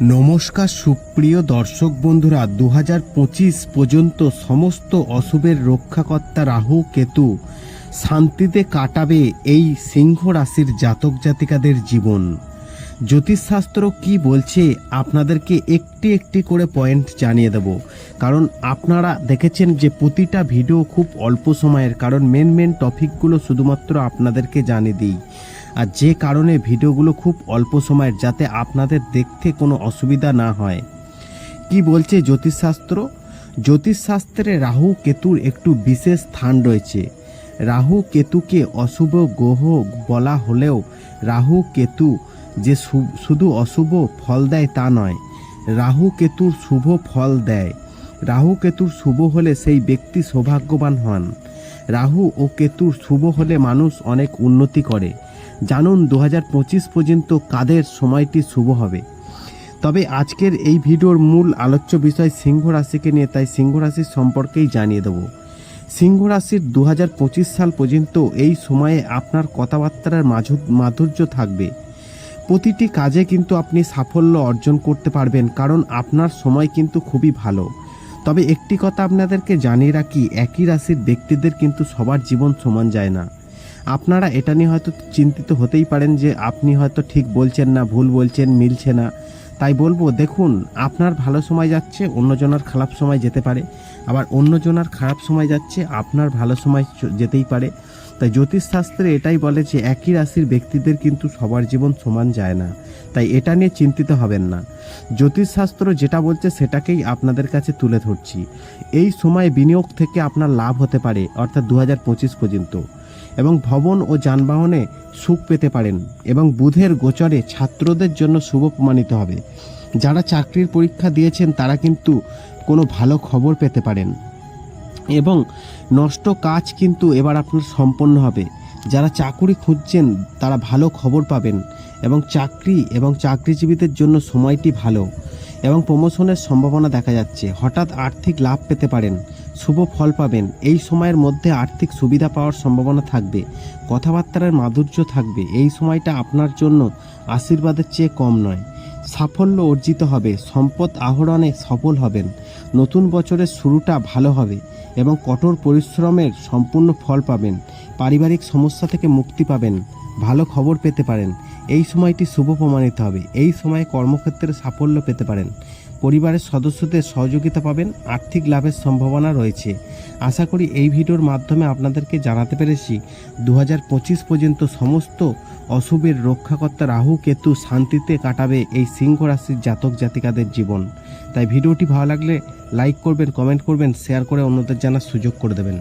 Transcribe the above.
নমস্কার সুপ্রিয় দর্শক বন্ধুরা দু হাজার পঁচিশ পর্যন্ত সমস্ত অশুভের রক্ষাকর্তা রাহু, কেতু শান্তিতে কাটাবে এই সিংহ রাশির জাতক জাতিকাদের জীবন। জ্যোতিষশাস্ত্র কি বলছে আপনাদেরকে একটি একটি করে পয়েন্ট জানিয়ে দেব। কারণ আপনারা দেখেছেন যে প্রতিটা ভিডিও খুব অল্প সময়ের, কারণ মেন মেন টপিকগুলো শুধুমাত্র আপনাদেরকে জানিয়ে দিই। আর যে কারণে ভিডিওগুলো খুব অল্প সময়ের যাতে আপনাদের দেখতে কোনো অসুবিধা না হয়। কি বলছে জ্যোতিষশাস্ত্র? জ্যোতিষশাস্ত্রে রাহু কেতুর একটু বিশেষ স্থান রয়েছে। রাহু কেতুকে অশুভ গ্রহ বলা হলেও রাহু কেতু যে শুধু অশুভ ফল দেয় তা নয়। রাহু কেতুর শুভ ফল দেয়। রাহু কেতুর শুভ হলে সেই ব্যক্তি সৌভাগ্যবান হন। রাহু ও কেতুর শুভ হলে মানুষ অনেক উন্নতি করে। জানুন দু হাজার পঁচিশ পর্যন্ত কাদের সময়টি শুভ হবে। তবে আজকের এই ভিডিওর মূল আলোচ্য বিষয় সিংহ রাশিকে নিয়ে, তাই সিংহ রাশির সম্পর্কেই জানিয়ে দেব। সিংহ রাশির দু হাজার পঁচিশ সাল পর্যন্ত এই সময়ে আপনার কথাবার্তার মাধুর্য থাকবে। প্রতিটি কাজে কিন্তু আপনি সাফল্য অর্জন করতে পারবেন, কারণ আপনার সময় কিন্তু খুবই ভালো। তবে একটি কথা আপনাদেরকে জানিয়ে রাখি, একই রাশির ব্যক্তিদের কিন্তু সবার জীবন সমান যায় না। আপনারা এটা নিয়ে হয়তো চিন্তিত হতেই পারেন যে আপনি হয়তো ঠিক বলছেন না, ভুল বলছেন, মিলছে না। তাই বলব, দেখুন, আপনার ভালো সময় যাচ্ছে, অন্যজনের খারাপ সময় যেতে পারে। আবার অন্যজনের খারাপ সময় যাচ্ছে, আপনার ভালো সময় যেতেই পারে। তাই জ্যোতিষশাস্ত্রে এটাই বলে যে একই রাশির ব্যক্তিদের কিন্তু সবার জীবন সমান যায় না। তাই এটা নিয়ে চিন্তিত হবেন না। জ্যোতিষশাস্ত্র যেটা বলছে সেটাকেই আপনাদের কাছে তুলে ধরছি। এই সময় বিনিয়োগ থেকে আপনার লাভ হতে পারে, অর্থাৎ দু হাজার পঁচিশ পর্যন্ত। এবং ভবন ও যানবাহনে সুখ পেতে পারেন এবং বুধের গোচরে ছাত্রদের জন্য শুভ প্রমাণিত হবে। যারা চাকরির পরীক্ষা দিয়েছেন, তারা কিন্তু কোনো ভালো খবর পেতে পারেন। এবং নষ্ট কাজ কিন্তু এবার আপনার সম্পন্ন হবে। যারা চাকুরি খুঁজছেন, তারা ভালো খবর পাবেন এবং চাকরি এবং চাকরিজীবীদের জন্য সময়টি ভালো। এবং প্রমোশনের সম্ভাবনা দেখা যাচ্ছে। হঠাৎ আর্থিক লাভ পেতে পারেন, শুভ ফল পাবেন। এই সময়ের মধ্যে আর্থিক সুবিধা পাওয়ার সম্ভাবনা থাকবে, কথাবার্তার মাধুর্য থাকবে। এই সময়টা আপনার জন্য আশীর্বাদের চেয়ে কম নয়। সাফল্য অর্জিত হবে, সম্পদ আহরণে সফল হবেন। নতুন বছরের শুরুটা ভালো হবে এবং কঠোর পরিশ্রমের সম্পূর্ণ ফল পাবেন। পারিবারিক সমস্যা থেকে মুক্তি পাবেন। ভালো খবর পেতে পারেন। এই সময়টি শুভ প্রমাণিত হবে। এই সময়ে কর্মক্ষেত্রে সাফল্য পেতে পারেন। পরিবারের সদস্যদের সহযোগিতা পাবেন। আর্থিক লাভের সম্ভাবনা রয়েছে। আশা করি এই ভিডিওর মাধ্যমে আপনাদেরকে জানাতে পেরেছি দু হাজার পঁচিশ পর্যন্ত সমস্ত অশুভের রক্ষাকর্তা রাহু, কেতু শান্তিতে কাটাবে এই সিংহ রাশির জাতক জাতিকাদের জীবন। তাই ভিডিওটি ভালো লাগলে লাইক করবেন, কমেন্ট করবেন, শেয়ার করে অন্যদের জানার সুযোগ করে দেবেন।